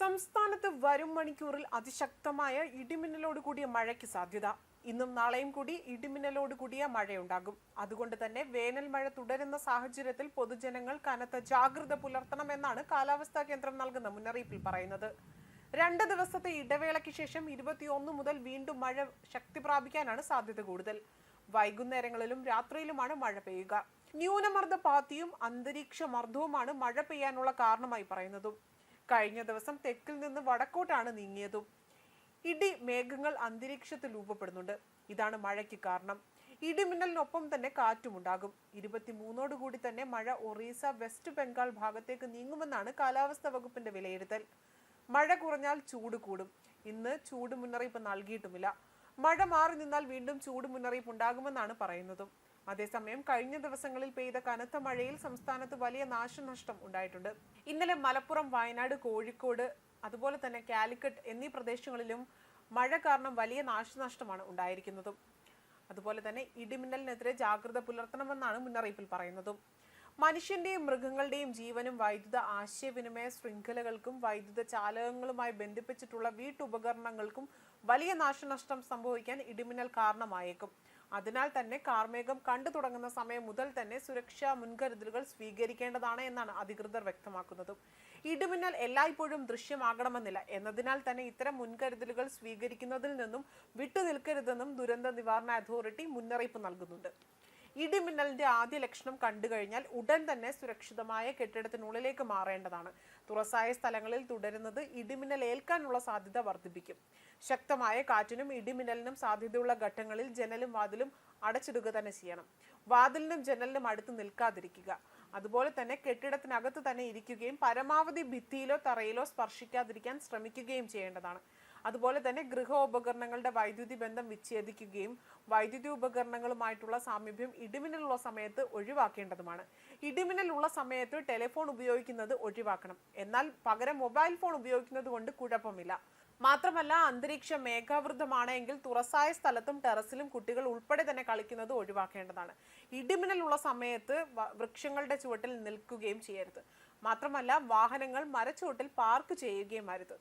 സംസ്ഥാനത്ത് വരും മണിക്കൂറിൽ അതിശക്തമായ ഇടിമിന്നലോട് കൂടിയ മഴയ്ക്ക് സാധ്യത. ഇന്നും നാളെയും കൂടി ഇടിമിന്നലോട് കൂടിയ മഴയുണ്ടാകും. അതുകൊണ്ട് തന്നെ വേനൽ മഴ തുടരുന്ന സാഹചര്യത്തിൽ പൊതുജനങ്ങൾ കനത്ത ജാഗ്രത പുലർത്തണമെന്നാണ് കാലാവസ്ഥാ കേന്ദ്രം നൽകുന്ന മുന്നറിയിപ്പിൽ പറയുന്നത്. രണ്ട് ദിവസത്തെ ഇടവേളയ്ക്ക് ശേഷം ഇരുപത്തിയൊന്ന് മുതൽ വീണ്ടും മഴ ശക്തി പ്രാപിക്കാനാണ് സാധ്യത കൂടുതൽ. വൈകുന്നേരങ്ങളിലും രാത്രിയിലുമാണ് മഴ പെയ്യുക. ന്യൂനമർദ്ദ പാത്തിയും അന്തരീക്ഷ മർദ്ദവുമാണ് മഴ പെയ്യാനുള്ള കാരണമായി പറയുന്നതും. കഴിഞ്ഞ ദിവസം തെക്കിൽ നിന്ന് വടക്കോട്ടാണ് നീങ്ങിയതും. ഇടി മേഘങ്ങൾ അന്തരീക്ഷത്തിൽ രൂപപ്പെടുന്നുണ്ട്. ഇതാണ് മഴയ്ക്ക് കാരണം. ഇടിമിന്നലിനൊപ്പം തന്നെ കാറ്റുമുണ്ടാകും. ഇരുപത്തിമൂന്നോട് കൂടി തന്നെ മഴ ഒറീസ വെസ്റ്റ് ബംഗാൾ ഭാഗത്തേക്ക് നീങ്ങുമെന്നാണ് കാലാവസ്ഥാ വകുപ്പിന്റെ വിലയിരുത്തൽ. മഴ കുറഞ്ഞാൽ ചൂട് കൂടും. ഇന്ന് ചൂട് മുന്നറിയിപ്പ് നൽകിയിട്ടുമില്ല. മഴ മാറി നിന്നാൽ വീണ്ടും ചൂട് മുന്നറിയിപ്പ് ഉണ്ടാകുമെന്നാണ് പറയുന്നതും. അതേസമയം കഴിഞ്ഞ ദിവസങ്ങളിൽ പെയ്ത കനത്ത മഴയിൽ സംസ്ഥാനത്ത് വലിയ നാശനഷ്ടം ഉണ്ടായിട്ടുണ്ട്. ഇന്നലെ മലപ്പുറം വയനാട് കോഴിക്കോട് അതുപോലെ തന്നെ കാലിക്കറ്റ് എന്നീ പ്രദേശങ്ങളിലും മഴ കാരണം വലിയ നാശനഷ്ടമാണ് ഉണ്ടായിരിക്കുന്നതും. അതുപോലെ തന്നെ ഇടിമിന്നലിനെതിരെ ജാഗ്രത പുലർത്തണമെന്നാണ് മുന്നറിയിപ്പിൽ പറയുന്നതും. മനുഷ്യന്റെയും മൃഗങ്ങളുടെയും ജീവനും വൈദ്യുത ആശയവിനിമയ ശൃംഖലകൾക്കും വൈദ്യുത ചാലകങ്ങളുമായി ബന്ധിപ്പിച്ചിട്ടുള്ള വീട്ടുപകരണങ്ങൾക്കും വലിയ നാശനഷ്ടം സംഭവിക്കാൻ ഇടിമിന്നൽ കാരണമായേക്കും. അതിനാൽ തന്നെ കാർമേഘം കണ്ടു തുടങ്ങുന്ന സമയം മുതൽ തന്നെ സുരക്ഷാ മുൻകരുതലുകൾ സ്വീകരിക്കേണ്ടതാണ് എന്നാണ് അധികൃതർ വ്യക്തമാക്കുന്നത്. ഇടിമിന്നൽ എല്ലായ്പ്പോഴും ദൃശ്യമാകണമെന്നില്ല. എന്നതിനാൽ തന്നെ ഇത്തരം മുൻകരുതലുകൾ സ്വീകരിക്കുന്നതിൽ നിന്നും വിട്ടുനിൽക്കരുതെന്നും ദുരന്ത നിവാരണ അതോറിറ്റി മുന്നറിയിപ്പ് നൽകുന്നുണ്ട്. ഇടിമിന്നലിന്റെ ആദ്യ ലക്ഷണം കണ്ടു കഴിഞ്ഞാൽ ഉടൻ തന്നെ സുരക്ഷിതമായ കെട്ടിടത്തിനുള്ളിലേക്ക് മാറേണ്ടതാണ്. തുറസായ സ്ഥലങ്ങളിൽ തുടരുന്നത് ഇടിമിന്നൽ ഏൽക്കാനുള്ള സാധ്യത വർദ്ധിപ്പിക്കും. ശക്തമായ കാറ്റിനും ഇടിമിന്നലിനും സാധ്യതയുള്ള ഘട്ടങ്ങളിൽ ജനലും വാതിലും അടച്ചിടുക തന്നെ ചെയ്യണം. വാതിലിനും ജനലിനും അടുത്ത് നിൽക്കാതിരിക്കുക. അതുപോലെ തന്നെ കെട്ടിടത്തിനകത്ത് തന്നെ ഇരിക്കുകയും പരമാവധി ഭിത്തിയിലോ തറയിലോ സ്പർശിക്കാതിരിക്കാൻ ശ്രമിക്കുകയും ചെയ്യേണ്ടതാണ്. അതുപോലെ തന്നെ ഗൃഹോപകരണങ്ങളുടെ വൈദ്യുതി ബന്ധം വിച്ഛേദിക്കുകയും വൈദ്യുതി ഉപകരണങ്ങളുമായിട്ടുള്ള സാമീപ്യം ഇടിമിന്നലുള്ള സമയത്ത് ഒഴിവാക്കേണ്ടതുമാണ്. ഇടിമിന്നലുള്ള സമയത്ത് ടെലിഫോൺ ഉപയോഗിക്കുന്നത് ഒഴിവാക്കണം. എന്നാൽ പകരം മൊബൈൽ ഫോൺ ഉപയോഗിക്കുന്നത് കൊണ്ട് കുഴപ്പമില്ല. മാത്രമല്ല അന്തരീക്ഷം മേഘാവൃതമാണെങ്കിൽ തുറസായ സ്ഥലത്തും ടെറസിലും കുട്ടികൾ ഉൾപ്പെടെ തന്നെ കളിക്കുന്നത് ഒഴിവാക്കേണ്ടതാണ്. ഇടിമിന്നലുള്ള സമയത്ത് വൃക്ഷങ്ങളുടെ ചുവട്ടിൽ നിൽക്കുകയും ചെയ്യരുത്. മാത്രമല്ല വാഹനങ്ങൾ മരച്ചുവട്ടിൽ പാർക്ക് ചെയ്യുകയും അരുത്.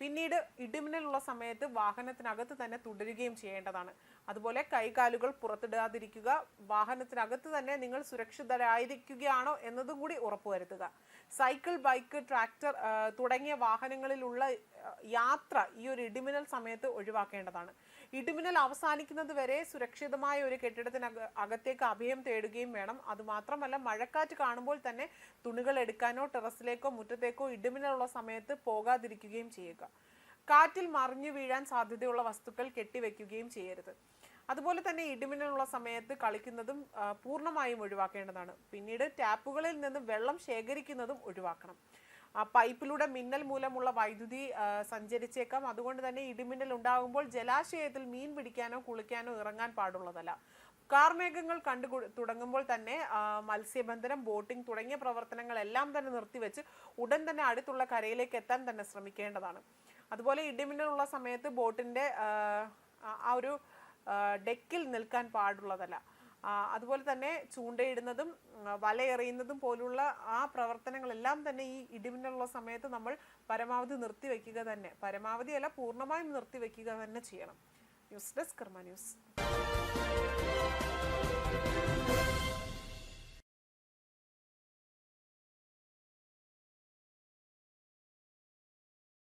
പിന്നീട് ഇടിമിന്നലുള്ള സമയത്ത് വാഹനത്തിനകത്ത് തന്നെ തുടരുകയും ചെയ്യേണ്ടതാണ്. അതുപോലെ കൈകാലുകൾ പുറത്തിടാതിരിക്കുക വാഹനത്തിനകത്ത് തന്നെ നിങ്ങൾ സുരക്ഷിതരായിരിക്കുകയാണോ എന്നതും കൂടി ഉറപ്പുവരുത്തുക. സൈക്കിൾ ബൈക്ക് ട്രാക്ടർ തുടങ്ങിയ വാഹനങ്ങളിലുള്ള യാത്ര ഈ ഒരു ഇടിമിന്നൽ സമയത്ത് ഒഴിവാക്കേണ്ടതാണ്. ഇടിമിന്നൽ അവസാനിക്കുന്നത് വരെ സുരക്ഷിതമായ ഒരു കെട്ടിടത്തിന് അകത്തേക്ക് അഭയം തേടുകയും വേണം. അതുമാത്രമല്ല മഴക്കാറ്റ് കാണുമ്പോൾ തന്നെ തുണികൾ എടുക്കാനോ ടെറസിലേക്കോ മുറ്റത്തേക്കോ ഇടിമിന്നലുള്ള സമയത്ത് പോകാതിരിക്കുകയും ചെയ്യുക. കാറ്റിൽ മറിഞ്ഞു വീഴാൻ സാധ്യതയുള്ള വസ്തുക്കൾ കെട്ടിവെക്കുകയും ചെയ്യരുത്. അതുപോലെ തന്നെ ഇടിമിന്നലുള്ള സമയത്ത് കളിക്കുന്നതും പൂർണമായും ഒഴിവാക്കേണ്ടതാണ്. പിന്നീട് ടാപ്പുകളിൽ നിന്ന് വെള്ളം ശേഖരിക്കുന്നതും ഒഴിവാക്കണം. ആ പൈപ്പിലൂടെ മിന്നൽ മൂലമുള്ള വൈദ്യുതി സഞ്ചരിച്ചേക്കാം. അതുകൊണ്ട് തന്നെ ഇടിമിന്നൽ ഉണ്ടാകുമ്പോൾ ജലാശയത്തിൽ മീൻ പിടിക്കാനോ കുളിക്കാനോ ഇറങ്ങാൻ പാടുള്ളതല്ല. കാർമേഘങ്ങൾ കണ്ടു തുടങ്ങുമ്പോൾ തന്നെ മത്സ്യബന്ധനം ബോട്ടിംഗ് തുടങ്ങിയ പ്രവർത്തനങ്ങളെല്ലാം തന്നെ നിർത്തിവെച്ച് ഉടൻ തന്നെ അടുത്തുള്ള കരയിലേക്ക് എത്താൻ തന്നെ ശ്രമിക്കേണ്ടതാണ്. അതുപോലെ ഇടിമിന്നലുള്ള സമയത്ത് ബോട്ടിന്റെ ആ, ഒരു ഡെക്കിൽ നിൽക്കാൻ പാടുള്ളതല്ല. അതുപോലെ തന്നെ ചൂണ്ടയിടുന്നതും വലയെറിയുന്നതും പോലുള്ള ആ പ്രവർത്തനങ്ങളെല്ലാം തന്നെ ഈ ഇടിമിന്നലുള്ള സമയത്ത് നമ്മൾ പരമാവധി നിർത്തിവെക്കുക തന്നെ. പരമാവധി അല്ല പൂർണമായും നിർത്തിവെക്കുക തന്നെ ചെയ്യണം. News desk Karma news.